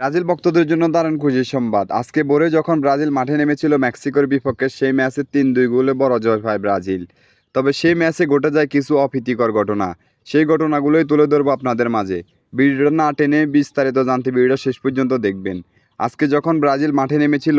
Brazil ভক্তদের জন্য দারুণ খুশি সংবাদ। আজকে ভোরে যখন ব্রাজিল মাঠে নেমেছিল মেক্সিকোর বিপক্ষে, সেই ম্যাচে তিন দুই গোলে বড় জয় পায় ব্রাজিল। তবে সেই ম্যাচে ঘটে যায় কিছু অপ্রীতিকর ঘটনা। সেই ঘটনাগুলোই তুলে ধরবো আপনাদের মাঝে। ভিডিওটা না টেনে বিস্তারিত জানতে ভিডিওটা শেষ পর্যন্ত দেখবেন। আজকে যখন ব্রাজিল মাঠে নেমেছিল,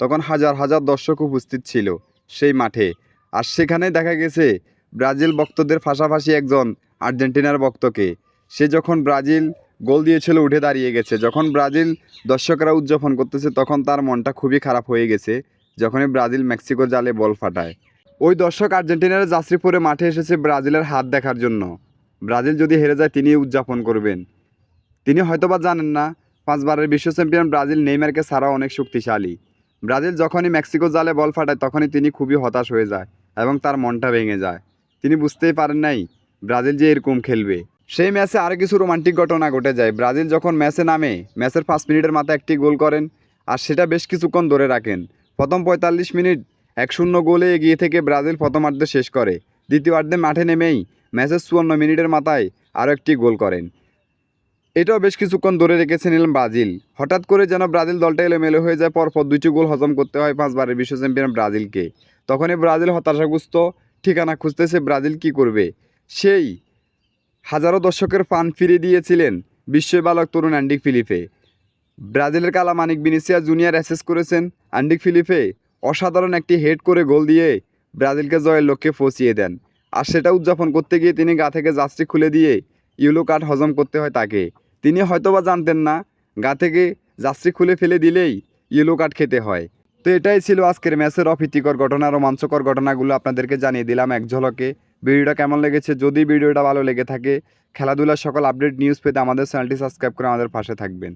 তখন হাজার হাজার দর্শক উপস্থিত ছিল সেই মাঠে। আর সেখানে দেখা গেছে, ব্রাজিল ভক্তদের পাশাপাশি একজন আর্জেন্টিনার ভক্তকে। সে যখন ব্রাজিল গোল দিয়েছিল, উঠে দাঁড়িয়ে গেছে। যখন ব্রাজিল দর্শকরা উদযাপন করতেছে, তখন তার মনটা খুবই খারাপ হয়ে গেছে, যখনই ব্রাজিল মেক্সিকো জালে বল ফাটায়। ওই দর্শক আর্জেন্টিনার যাত্রী পরে মাঠে এসেছে ব্রাজিলের হাত দেখার জন্য। ব্রাজিল যদি হেরে যায় তিনি উদযাপন করবেন। তিনি হয়তোবা জানেন না, পাঁচবারের বিশ্ব চ্যাম্পিয়ন ব্রাজিল নেইমারকে ছাড়াও অনেক শক্তিশালী। ব্রাজিল যখনই মেক্সিকো জালে বল ফাটায়, তখনই তিনি খুবই হতাশ হয়ে যায় এবং তার মনটা ভেঙে যায়। তিনি বুঝতেই পারেন নাই, ব্রাজিল যে এরকম খেলবে। সেই ম্যাচে আরও কিছু রোমান্টিক ঘটনা ঘটে যায়। ব্রাজিল যখন ম্যাচে নামে, ম্যাচের পাঁচ মিনিটের মাথায় একটি গোল করেন আর সেটা বেশ কিছুক্ষণ ধরে রাখেন। প্রথম পঁয়তাল্লিশ মিনিট এক শূন্য গোলে এগিয়ে থেকে ব্রাজিল প্রথমার্ধে শেষ করে। দ্বিতীয়ার্ধে মাঠে নেমেই ম্যাচের চুয়ান্ন মিনিটের মাথায় আরও একটি গোল করেন। এটাও বেশ কিছুক্ষণ ধরে রেখেছিলেন ব্রাজিল। হঠাৎ করে যেন ব্রাজিল দলটা এলোমেলো হয়ে যায়, পরপর দুইটি গোল হজম করতে হয় পাঁচবারের বিশ্ব চ্যাম্পিয়ন ব্রাজিলকে। তখনই ব্রাজিল হতাশাগ্রস্ত ঠিকানা খুঁজতেছে, ব্রাজিল কি করবে? সেই হাজারো দর্শকের পান ফিরিয়ে দিয়েছিলেন বিশ্ব বালক তরুণ অ্যান্ডিক ফিলিপে। ব্রাজিলের কালা মানিক বিনিসিয়া জুনিয়র অ্যাসেস করেছেন অ্যান্ডিক ফিলিপে। অসাধারণ একটি হেড করে গোল দিয়ে ব্রাজিলকে জয়ের লক্ষ্যে পৌঁছিয়ে দেন। আর সেটা উদযাপন করতে গিয়ে তিনি গা থেকে জাস্টি খুলে দিয়ে ইউলো কার্ড হজম করতে হয় তাকে। তিনি হয়তোবা জানতেন না, গা থেকে জাস্টি খুলে ফেলে দিলেই ইয়েলো কার্ড খেতে হয়। তো এটাই ছিল আজকের ম্যাচের অপ্রীতিকর ঘটনা, রোমাঞ্চকর ঘটনাগুলো আপনাদেরকে জানিয়ে দিলাম এক ঝলকে। ভিডিওটা কেমন লেগেছে? যদি ভিডিওটা ভালো লেগে থাকে, খেলাধুলার সকল আপডেট নিউজ পেতে আমাদের চ্যানেলটি সাবস্ক্রাইব করে আমাদের পাশে থাকবেন।